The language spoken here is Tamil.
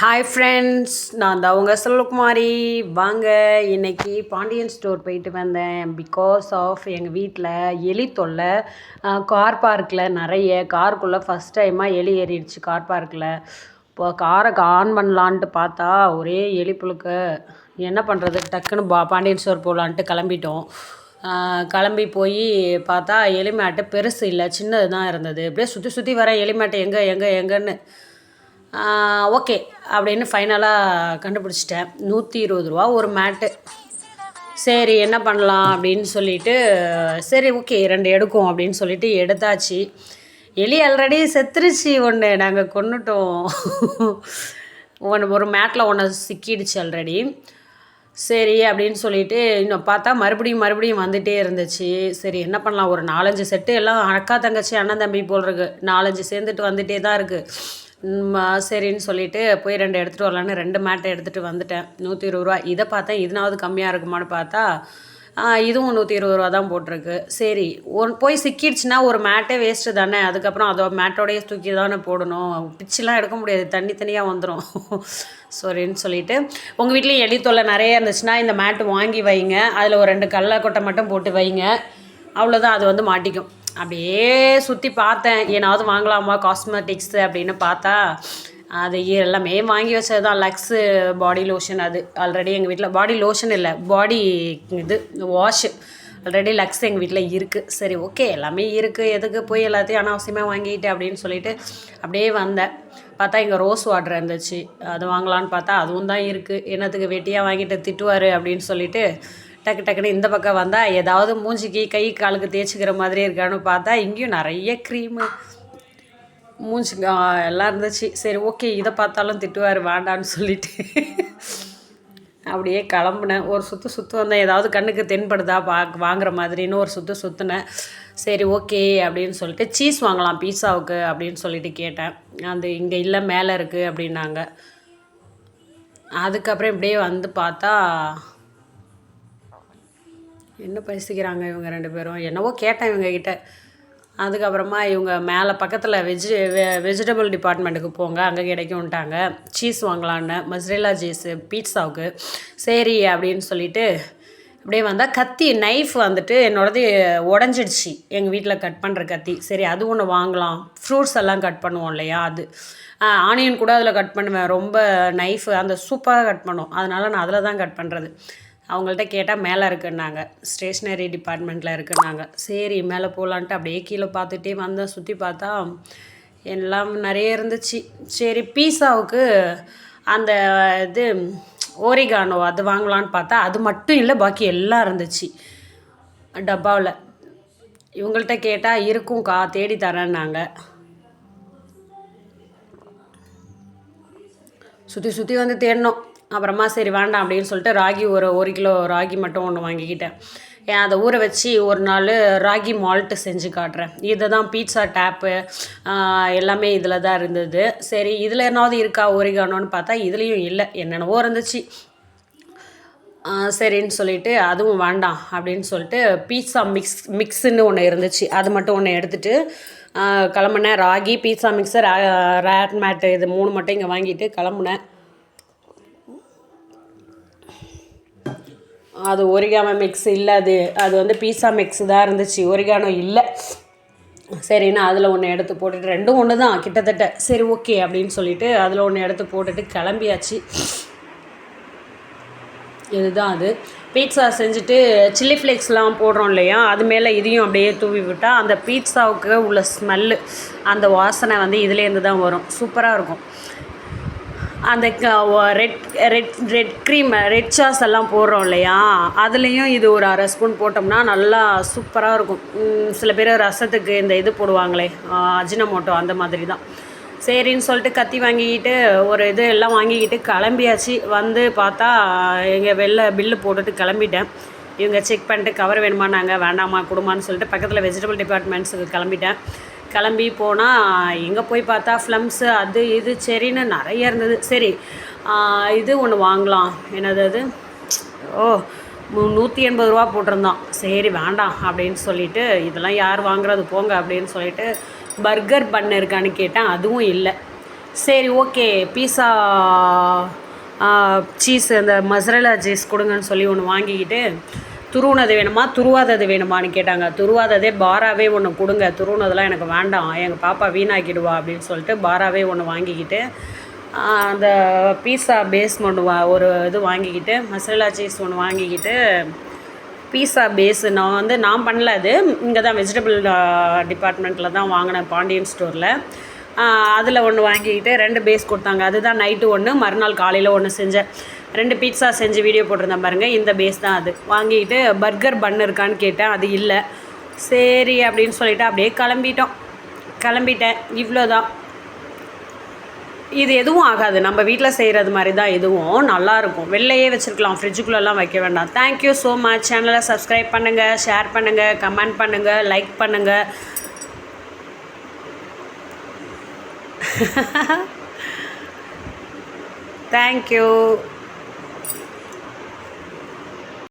ஹாய் ஃப்ரெண்ட்ஸ் நான் தான் உங்கள் செல்வகுமாரி. வாங்க இன்னைக்கு பாண்டியன் ஸ்டோர் போயிட்டு வந்தேன். பிகாஸ் ஆஃப் எங்கள் வீட்டில் எலி தொல்லை கார் பார்க்கில் நிறைய காருக்குள்ளே ஃபஸ்ட் டைமாக எலி ஏறிடுச்சு கார் பார்க்கில் இப்போ காரை ஆன் பண்ணலான்ட்டு பார்த்தா ஒரே எலி புழுக்க. என்ன பண்ணுறது டக்குன்னு பா பாண்டியன் ஸ்டோர் போகலான்ட்டு கிளம்பிட்டோம். கிளம்பி போய் பார்த்தா எலிமேட்டு பெருசு இல்லை சின்னது தான் இருந்தது. அப்படியே சுற்றி சுற்றி வர எலிமேட்டு எங்கே எங்கே எங்கன்னு ஓகே அப்படின்னு ஃபைனலாக கண்டுபிடிச்சிட்டேன். நூற்றி இருபது ரூபா ஒரு மேட்டு சரி என்ன பண்ணலாம் அப்படின்னு சொல்லிட்டு சரி ஓகே ரெண்டு எடுக்கும் அப்படின்னு சொல்லிட்டு எடுத்தாச்சு. எலி ஆல்ரெடி செத்துருச்சு ஒன்று நாங்கள் கொண்டுட்டோம் ஒன்று ஒரு மேட்டில் ஒன்று சிக்கிடுச்சு ஆல்ரெடி சரி அப்படின்னு சொல்லிட்டு இன்னும் பார்த்தா மறுபடியும் மறுபடியும் வந்துட்டே இருந்துச்சு. சரி என்ன பண்ணலாம்? ஒரு நாலஞ்சு செட்டு எல்லாம் அக்கா தங்கச்சி அண்ணன் தம்பி போல் இருக்கு. நாலஞ்சு சேர்ந்துட்டு வந்துட்டே தான் இருக்குது சரின்னு சொல்லிட்டு போய் ரெண்டு எடுத்துகிட்டு வரலான்னு ரெண்டு மேட்டை எடுத்துகிட்டு வந்துட்டேன். நூற்றி இருபது ரூபா. இதை பார்த்தேன் இதனாவது கம்மியாக இருக்குமான்னு பார்த்தா இதுவும் நூற்றி இருபது ரூபா தான் போட்டிருக்கு. சரி ஒன் போய் சிக்கிடுச்சுன்னா ஒரு மேட்டே வேஸ்ட்டு தானே. அதுக்கப்புறம் அதோ மேட்டோடையே தூக்கி தானே போடணும். பிச்சுலாம் எடுக்க முடியாது. தனி தனியாக வந்துடும் சரின்னு சொல்லிட்டு உங்கள் வீட்லேயும் எலி தொல்லை நிறைய இருந்துச்சுன்னா இந்த மேட்டு வாங்கி வைங்க. அதில் ஒரு ரெண்டு கடலை கொட்டை மட்டும் போட்டு வைங்க. அவ்வளோதான் அது வந்து மாட்டிக்கும். அப்படியே சுற்றி பார்த்தேன். ஏனாவது வாங்கலாமா காஸ்மெட்டிக்ஸ் அப்படின்னு பார்த்தா அது எல்லாமே வாங்கி வச்சது தான் லக்ஸு பாடி லோஷன் அது. ஆல்ரெடி எங்கள் வீட்டில் பாடி லோஷன் இல்லை பாடி இது வாஷ் ஆல்ரெடி லக்ஸ் எங்கள் வீட்டில் இருக்குது சரி ஓகே எல்லாமே இருக்குது எதுக்கு போய் எல்லாத்தையும் அனாவசியமாக வாங்கிட்டு அப்படின்னு சொல்லிட்டு அப்படியே வந்தேன். பார்த்தா இங்கே ரோஸ் வாட்டர் இருந்துச்சு. அது வாங்கலான்னு பார்த்தா அதுவும் தான் இருக்குது என்னத்துக்கு வெட்டியாக வாங்கிட்டு திட்டுவார் அப்படின்னு சொல்லிட்டு டக்கு டக்குன்னு இந்த பக்கம் வந்தால் ஏதாவது மூஞ்சிக்கு கை காலுக்கு தேய்ச்சிக்கிற மாதிரி இருக்கான்னு பார்த்தா இங்கேயும் நிறைய க்ரீமு மூஞ்சி எல்லாம் இருந்துச்சு. சரி ஓகே இதை பார்த்தாலும் திட்டுவார் வேண்டான்னு சொல்லிட்டு. அப்படியே கிளம்புனேன். ஒரு சுற்று சுற்று வந்தேன். ஏதாவது கண்ணுக்கு தென்படுதா பா வாங்குற மாதிரின்னு ஒரு சுற்று சுற்றுனேன் சரி ஓகே அப்படின்னு சொல்லிட்டு சீஸ் வாங்கலாம் பீஸாவுக்கு அப்படின்னு சொல்லிட்டு கேட்டேன். அது இங்கே இல்லை மேலே இருக்குது அப்படின்னாங்க. அதுக்கப்புறம் இப்படியே வந்து பார்த்தா என்ன பேசிக்கிறாங்க இவங்க ரெண்டு பேரும்? என்னவோ கேட்டேன் இவங்க கிட்ட அதுக்கப்புறமா இவங்க மேலே பக்கத்தில் வெஜி வெ வெஜிடபிள் டிபார்ட்மெண்ட்டுக்கு போங்க அங்கே கிடைக்கும்ட்டாங்க. சீஸ் வாங்கலான்னு மஸ்ரேலா சீஸு பீட்சாவுக்கு சரி அப்படின்னு சொல்லிட்டு அப்படியே வந்தால் கத்தி நைஃப் வந்துட்டு என்னோடது உடஞ்சிடுச்சு. எங்கள் வீட்டில் கட் பண்ணுற கத்தி. சரி அது ஒன்று வாங்கலாம். ஃப்ரூட்ஸ் எல்லாம் கட் பண்ணுவோம் இல்லையா அது. ஆனியன் கூட அதில் கட் பண்ணுவேன். ரொம்ப நைஃப் அந்த சூப்பராக கட் பண்ணும். அதனால நான் அதில் தான் கட் பண்ணுறது அவங்கள்ட்ட கேட்டால் மேலே இருக்குன்னாங்க. ஸ்டேஷ்னரி டிபார்ட்மெண்ட்டில் இருக்குன்னாங்க. சரி மேலே போகலான்ட்டு அப்படியே கீழே பார்த்துட்டே வந்தேன். சுற்றி பார்த்தா எல்லாம் நிறைய இருந்துச்சு. சரி பீஸாவுக்கு அந்த இது ஓரிகானோ அது வாங்கலான்னு பார்த்தா அது மட்டும் இல்லை பாக்கி எல்லாம் இருந்துச்சு. டப்பாவில். இவங்கள்ட்ட கேட்டால் இருக்கும்க்கா தேடி தரேன்னாங்க. சுற்றி சுற்றி வந்து தேடினோம் அப்புறமா சரி வேண்டாம் அப்படின்னு சொல்லிட்டு ராகி ஒரு ஒரு கிலோ ராகி மட்டும் ஒன்று வாங்கிக்கிட்டேன். ஏன் அதை ஊற வச்சு ஒரு நாள் ராகி மால்ட்டு செஞ்சு காட்டுறேன். இதை தான் பீட்சா டேப்பு எல்லாமே இதில் தான் இருந்தது. சரி இதில் என்னாவது இருக்கா ஒரிகானோன்னு பார்த்தா இதுலேயும் இல்லை. என்னென்னவோ இருந்துச்சு. சரின்னு சொல்லிட்டு அதுவும் வேண்டாம் அப்படின்னு சொல்லிட்டு பீட்சா மிக்ஸ் மிக்ஸுன்னு ஒன்று இருந்துச்சு. அது மட்டும் ஒன்று எடுத்துட்டு கிளம்புனேன். ராகி பீட்சா மிக்சர் ரேட் மேட்டு இது மூணு மட்டும் இங்கே வாங்கிட்டு கிளம்புனேன். அது ஒரிகாம மிக்ஸ் இல்லை அது அது வந்து பீஸா மிக்ஸ் தான் இருந்துச்சு. ஒரிகானோ இல்லை. சரின்னு அதில் ஒன்று எடுத்து போட்டுட்டு ரெண்டும் ஒன்று தான் கிட்டத்தட்ட. சரி ஓகே அப்படின்னு சொல்லிட்டு அதில் ஒன்று எடுத்து போட்டுட்டு கிளம்பியாச்சு. இதுதான் அது. பீட்சா செஞ்சுட்டு சில்லி ஃப்ளேக்ஸ்லாம் போடுறோம் இல்லையா? அது மேலே இதையும் அப்படியே தூவி விட்டால் அந்த பீட்சாவுக்கு உள்ள ஸ்மெல்லு அந்த வாசனை வந்து இதுலேருந்து தான் வரும் சூப்பராக இருக்கும். அந்த red red red cream red sauce எல்லாம் போடுறோம் இல்லையா? அதுலேயும் இது ஒரு அரை ஸ்பூன் போட்டோம்னா நல்லா சூப்பராக இருக்கும். சில பேர் ரசத்துக்கு இந்த இது போடுவாங்களே அஜினமோட்டோ அந்த மாதிரி தான் சரின்னு சொல்லிட்டு கத்தி வாங்கிக்கிட்டு ஒரு இது எல்லாம் வாங்கிக்கிட்டு கிளம்பியாச்சு. வந்து பார்த்தா எங்கள் வெளில பில்லு போட்டுட்டு கிளம்பிட்டேன். இவங்க செக் பண்ணிட்டு கவர் வேணுமா நாங்கள் வேண்டாமா கொடுமான்னு சொல்லிட்டு பக்கத்தில் வெஜிடபிள் டிபார்ட்மெண்ட்ஸுக்கு கிளம்பிட்டேன். கிளம்பி போனால் எங்கே போய் பார்த்தா ஃப்ளம்ஸு அது இது சரின்னு நிறைய இருந்தது. சரி இது ஒன்று வாங்கலாம். என்னது அது? ஓ நூற்றி எண்பது ரூபா போட்டிருந்தான். சரி வேண்டாம் அப்படின்னு சொல்லிட்டு இதெல்லாம் யார் வாங்குறது போங்க அப்படின்னு சொல்லிட்டு பர்கர் பண்ண இருக்கான்னு கேட்டேன். அதுவும் இல்லை. சரி ஓகே பீஸா சீஸ் அந்த மசரலா சீஸ் கொடுங்கன்னு சொல்லி ஒன்று வாங்கிக்கிட்டு துருவுனது வேணுமா? துருவாதது வேணுமான்னு கேட்டாங்க. துருவாததே பாராவே ஒன்று கொடுங்க. துருவுனதெல்லாம் எனக்கு வேண்டாம். எங்கள் பாப்பா வீணாக்கிடுவா அப்படின்னு சொல்லிட்டு பாராவே ஒன்று வாங்கிக்கிட்டு அந்த பீஸா பேஸ் ஒன்று வா ஒரு இது வாங்கிக்கிட்டு மசாலா சீஸ் ஒன்று வாங்கிக்கிட்டு பீஸா பேஸு நான் வந்து நான் பண்ணல அது. இங்கே தான் வெஜிடபிள் டிபார்ட்மெண்ட்டில் தான் வாங்கினேன் பாண்டியன் ஸ்டோரில் அதில் ஒன்று வாங்கிக்கிட்டு ரெண்டு பேஸ் கொடுத்தாங்க. அதுதான் நைட்டு ஒன்று மறுநாள் காலையில் ஒன்று செஞ்சேன். ரெண்டு பீட்சா செஞ்சு வீடியோ போட்டிருந்தேன் பாருங்கள் இந்த பேஸ் தான் அது. வாங்கிக்கிட்டு பர்கர் பன் இருக்கான்னு கேட்டேன் அது இல்லை. சரி அப்படின்னு சொல்லிவிட்டு அப்படியே கிளம்பிட்டோம். கிளம்பிட்டேன் இவ்வளோ தான் இது எதுவும் ஆகாது. நம்ம வீட்டில் செய்கிறது மாதிரி தான் எதுவும் நல்லாயிருக்கும் வெளிலையே வச்சுருக்கலாம். ஃப்ரிட்ஜுக்குள்ளெல்லாம் வைக்க வேண்டாம். தேங்க்யூ ஸோ மச் சேனலை சப்ஸ்கிரைப் பண்ணுங்கள் ஷேர் பண்ணுங்கள் கமெண்ட் பண்ணுங்கள் லைக் பண்ணுங்கள் தேங்க்யூ